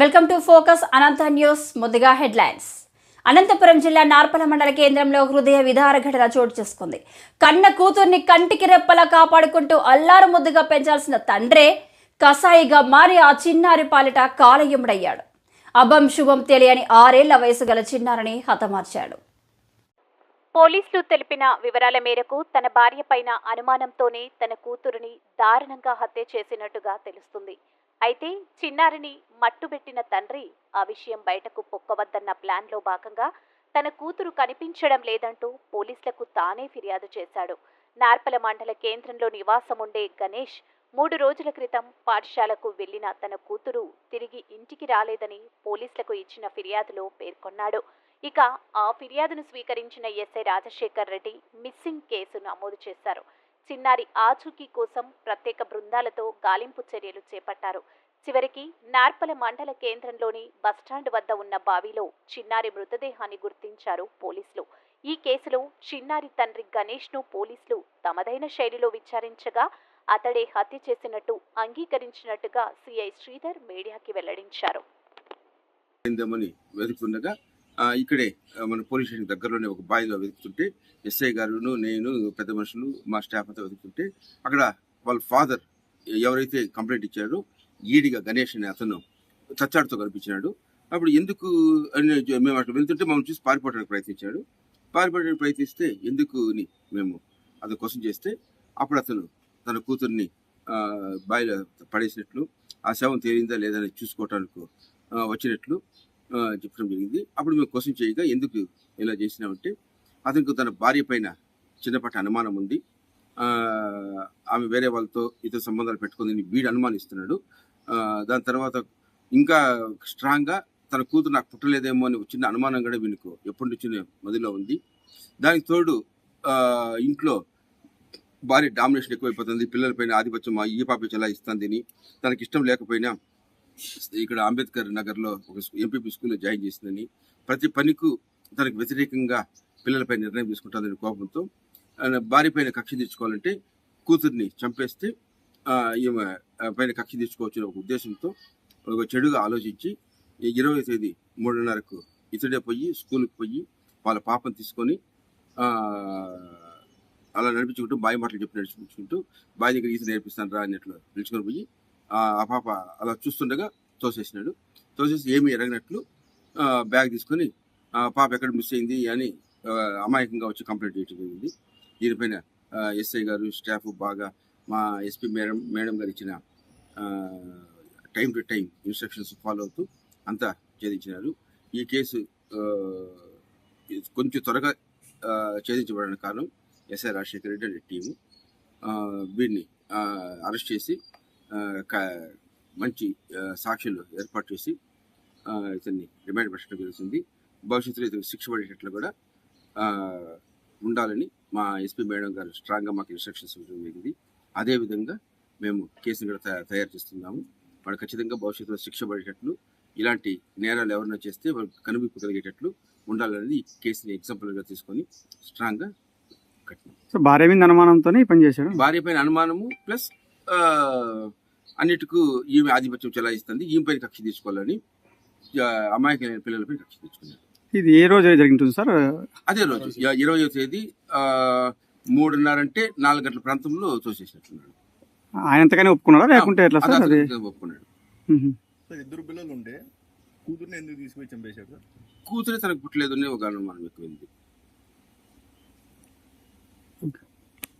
Welcome to focus Anantha news ముందుగా headlines. Anantapuram జిల్లా నార్పల మండల కేంద్రంలో హృదయ విధార ఘటన చోటు చేసుకుంది. కన్న కూతుర్ని కంటికి రెప్పలా కాపాడుకుంటూ అల్లారు ముద్దుగా పెంచాల్సిన తండ్రే కసాయిగా మారి ఆ చిన్నారి పాలిట కాలయముడయ్యాడు. అభం శుభం తెలియని ఆరేళ్ళ వయసు గల చిన్నారిని హతమార్చాడు. పోలీసులు తెలిపిన వివరాల మేరకు తన భార్యపైన అనుమానంతోనే తన కూతురుని దారుణంగా హత్య చేసినట్టుగా తెలుస్తుంది. అయితే చిన్నారిని మట్టుబెట్టిన తండ్రి ఆ విషయం బయటకు పొక్కవద్దన్న ప్లాన్లో భాగంగా తన కూతురు కనిపించడం లేదంటూ పోలీసులకు తానే ఫిర్యాదు చేశాడు. నార్పల మండల కేంద్రంలో నివాసం ఉండే గణేష్ మూడు రోజుల క్రితం పాఠశాలకు వెళ్ళిన తన కూతురు తిరిగి ఇంటికి రాలేదని పోలీసులకు ఇచ్చిన ఫిర్యాదులో పేర్కొన్నాడు. ఇక ఆ ఫిర్యాదును స్వీకరించిన SI Rajasekhar Reddy missing case నమోదు చేశారు. చిన్నారి ఆచూకీ కోసం ప్రత్యేక బృందాలతో గాలింపు చర్యలు చేపట్టారు. చివరికి నార్పల మండల కేంద్రంలోని బస్టాండ్ వద్ద ఉన్న బావిలో చిన్నారి మృతదేహాన్ని గుర్తించారు పోలీసులు. ఈ కేసులో చిన్నారి తండ్రి గణేష్ను పోలీసులు తమదైన శైలిలో విచారించగా అతడే హత్య చేసినట్టు అంగీకరించినట్టుగా సిఐ శ్రీధర్ మీడియాకి వెల్లడించారు. ఇక్కడే మన పోలీస్ స్టేషన్ దగ్గరలోనే ఒక బావిలో వెతుకుతుంటే ఎస్ఐ గారును నేను పెద్ద మనుషులు మా స్టాఫ్ అంతా వెతుకుతుంటే అక్కడ వాళ్ళ ఫాదర్ ఎవరైతే కంప్లైంట్ ఇచ్చారో ఈడిగా గణేష్ అనే అతను చచ్చాడుతో కనిపించినాడు. అప్పుడు ఎందుకు అని మేము అక్కడ వెళ్తుంటే మమ్మల్ని చూసి పారిపోవడానికి ప్రయత్నించాడు. పారిపోవడానికి ప్రయత్నిస్తే ఎందుకు అని మేము అతను కోసం చేస్తే అప్పుడు అతను తన కూతుర్ని బాయిలో బావిలో పడేసినట్లు ఆ శవం తేలిందా లేదని చూసుకోవటానికి వచ్చినట్లు చెప్పడం జరిగింది. అప్పుడు మేము క్వశ్చన్ చేయగా ఎందుకు ఇలా చేసినామంటే అతనికి తన భార్య పైన చిన్నపాటి అనుమానం ఉంది. ఆమె వేరే వాళ్ళతో ఇతర సంబంధాలు పెట్టుకుందని వీడు అనుమానిస్తున్నాడు. దాని తర్వాత ఇంకా స్ట్రాంగ్గా తన కూతురు నాకు పుట్టలేదేమో అని చిన్న అనుమానం కూడా వీనికి ఎప్పటి నుంచి మదిలో ఉంది. దానికి తోడు ఇంట్లో భారీ డామినేషన్ ఎక్కువైపోతుంది పిల్లలపైన ఆధిపత్యం మా ఈ పాప చాలా ఇస్తుందని తనకి ఇష్టం లేకపోయినా ఇక్కడ అంబేద్కర్ నగర్లో ఒక ఎంపీపీ స్కూల్లో జాయిన్ చేసిందని ప్రతి పనికు తనకు వ్యతిరేకంగా పిల్లలపై నిర్ణయం తీసుకుంటుందని కోపంతో ఆయన భార్య పైన కక్ష తీర్చుకోవాలంటే కూతుర్ని చంపేస్తే ఈమె పైన కక్ష తీర్చుకోవచ్చు ఒక ఉద్దేశంతో ఒక చెడుగా ఆలోచించి ఈ ఇరవై తేదీ మూడున్నరకు ఇతడే పోయి స్కూల్కి పోయి వాళ్ళ పాపను తీసుకొని అలా నడిపించుకుంటూ బావి మాటలు చెప్పి నడిపించుకుంటూ బావి దగ్గర ఈత నేర్పిస్తాను రా అన్నట్లు పిలుచుకొని పోయి ఆ పాప అలా చూస్తుండగా తోసేసినాడు. తోసేసి ఏమీ ఎరగనట్లు బ్యాగ్ తీసుకొని పాప ఎక్కడ మిస్ అయింది? అని అమాయకంగా వచ్చి కంప్లైంట్ చేయడం జరిగింది. దీనిపైన ఎస్ఐ గారు స్టాఫ్ బాగా మా ఎస్పీ మేడం మేడం గారు ఇచ్చిన time to time instructions follow అవుతూ అంతా ఛేదించినారు. ఈ కేసు కొంచెం త్వరగా ఛేదించబడిన కారణం ఎస్ఐ రాజశేఖర రెడ్డి అనే టీము. ఆ, వీడిని అరెస్ట్ చేసి మంచి సాక్షులు ఏర్పాటు చేసి ఇతన్ని రిమాండ్ పెట్టడం జరుగుతుంది భవిష్యత్తులో ఇతనికి శిక్ష పడేటట్లు కూడా ఉండాలని మా ఎస్పీ మేడం గారు స్ట్రాంగ్గా మాకు ఇన్స్ట్రక్షన్స్ ఇవ్వడం జరిగింది. అదేవిధంగా మేము కేసును కూడా తయా- తయారు చేస్తున్నాము. వాడు ఖచ్చితంగా భవిష్యత్తులో శిక్ష పడేటట్లు ఇలాంటి నేరాలు ఎవరైనా చేస్తే వాళ్ళకి కనువిప్పు కలిగేటట్లు ఉండాలనేది ఈ కేసుని ఎగ్జాంపుల్గా తీసుకొని స్ట్రాంగ్గా కట్టినాం భార్య మీద అనుమానంతో ఈ పని చేశాడు భార్య పైన అనుమానము ప్లస్ అన్నిటికూ ఈమె ఆధిపత్యం చెలాయిస్తుంది. ఈమె పైన కక్ష తీసుకోవాలని ఆ, అమాయకమైన పిల్లలపై కక్ష తెచ్చుకున్నారు ఇది ఏ రోజు జరిగింటుంది సార్? అదే రోజు ఇ- ఇరవయో తేదీ ఆ, మూడున్నర అంటే నాలుగు గంటల ప్రాంతంలో తోసేసినట్టున్నాడు. ఆయన ఎంతగానే ఒప్పుకున్నాడా? లేకుంటే ఎట్లా అది సార్ అది? ఒప్పుకున్నాడు. ఇద్దరు పిల్లలు ఉండే కూతుర్ని ఎందుకు తీసుకుపోయి చంపేశాడు సార్ కూతురే తనకు పుట్టలేదు అనే ఒక అనుమానం ఎక్కువైంది.